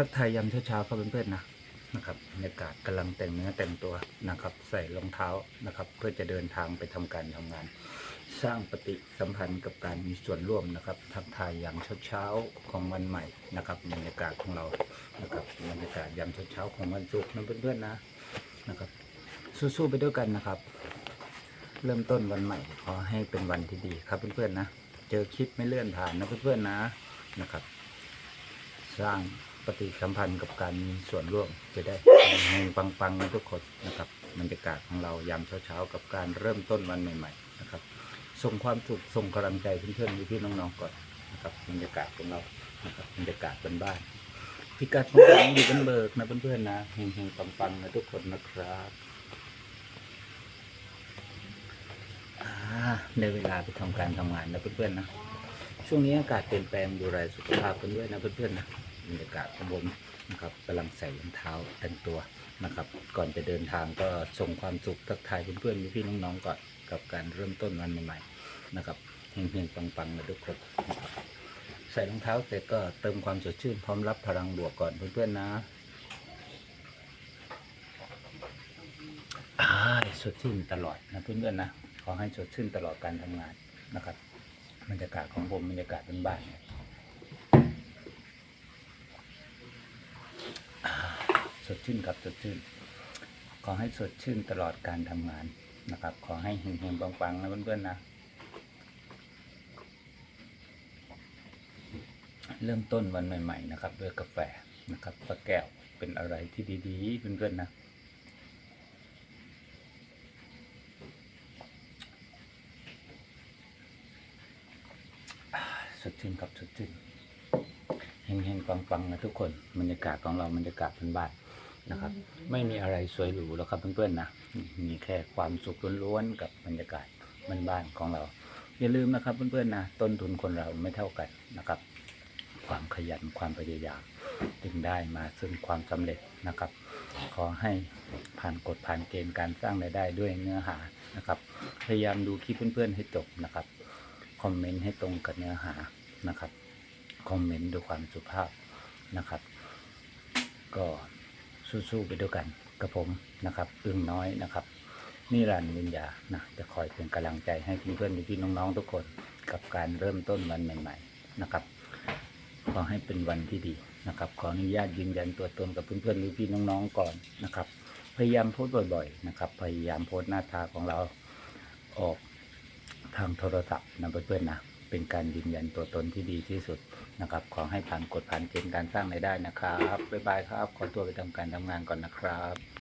ทักทายยามเช้าๆครับเพื่อนๆนะนะครับบรรยากาศกำลังแต่งเนื้อแต่งตัวนะครับ ใส่รองเท้านะครับ เพื่อจะเดินทางไปทำการทำงาน สร้างปฏิสัมพันธ์กับการมีส่วนร่วมนะครับ ทักทายยามเช้าๆของวันใหม่นะครับบรรยากาศของเรานะครับบรรยากาศยามเช้าๆของวันศุกร์นะเพื่อนๆนะนะครับ สู้ๆไปด้วยกันนะครับ เริ่มต้นวันใหม่ขอให้เป็นวันที่ดีครับเพื่อนๆนะ เจอคลิปไม่เลื่อนผ่านนะเพื่อนๆนะนะครับ สร้าง ฏิสัมพันธ์กับการมีส่วนร่วมจะได้เฮงๆปังๆนทุกคนนะครับบรรยากาศของเรายามเช้าๆ กับการเริ่มต้นวันใหม่ ๆ นะครับ ส่งความสุขส่งกำลังใจเพื่อนๆพี่ๆน้องๆก่อนนะครับบรรยากาศของเรานะครับบรรยากาศบ้านๆพิกัดของเราอยู่กันเบิกนะเพื่อนๆนะเฮงๆปังๆนะทุกคนนะครับในเวลาไปทำการทำงานนะเพื่อนๆนะช่วงนี้อากาศเปลี่ยนแปลงดูแลสุขภาพกันด้วยนะเพื่อนๆนะ บรรยากาศของผมนะครับกำลังใส่รองเท้าแต่งตัวนะครับ ก่อนจะเดินทางก็ส่งความสุขทักทายเพื่อนๆพี่น้องๆก่อนกับการเริ่มต้นวันใหม่ๆนะครับเฮงๆปังๆนะทุกคนนะครับใส่รองเท้าเสร็จก็เติมความสดชื่นพร้อมรับพลังบวกก่อนเพื่อนๆนะอ่าสดชื่นตลอดนะเพื่อนๆนะขอให้สดชื่นตลอดการทำงานนะครับบรรยากาศของผมบรรยากาศบ้านๆเนี่ยอ่า สดชื่นครับสดชื่น ขอให้สดชื่นตลอดการทำงานนะครับ ขอให้เฮงๆปังๆนะเพื่อนๆนะ เริ่มต้นวันใหม่ ๆ นะครับ ด้วยกาแฟนะครับปลาแก้วเป็นอะไรที่ดีๆ เพื่อนๆนะสดชื่นครับสดชื่นเฮงๆปังๆนะทุกคนบรรยากาศของเราบรรยากาศเป็นบ้าน นะครับ ไม่มีอะไรสวยหรูแล้วครับเพื่อนๆนะมีแค่ความสุขล้วนๆกับบรรยากาศบ้านๆของเรา อย่าลืมนะครับเพื่อนๆนะต้นทุนคนเราไม่เท่ากันนะครับ ความขยันความพยายามจึงได้มาซึ่งความสำเร็จนะครับ ขอให้ผ่านกฎผ่านเกณฑ์การสร้างรายได้ด้วยเนื้อหานะครับ พยายามดูคลิปเพื่อนๆให้จบนะครับคอมเมนต์ให้ตรงกับเนื้อหานะครับคอมเมนต์ด้วยความสุภาพนะครับ ก็ สู้ๆไปด้วยกันกับผมนะครับอึ้งน้อยนะครับ นี่รันวิญญานะจะคอยเป็นกำลังใจให้เพื่อนๆพี่น้องๆทุกคนกับการเริ่มต้นวันใหม่ ๆนะครับ ขอให้เป็นวันที่ดีนะครับ ขออนุญาตยืนยันตัวตนกับเพื่อนๆพี่น้องๆก่อนนะครับ พยายามโพสต์บ่อยๆนะครับ พยายามโพสต์หน้าตาของเราออกทางโทรศัพท์นะเพื่อนๆนะ เป็นการยืนยันตัวตนที่ดีที่สุดนะครับ ขอให้ผ่านกฎผ่านเกณฑ์การสร้างรายได้นะครับบ๊ายบายครับ ขอตัวไปทำการทำงานก่อนนะครับ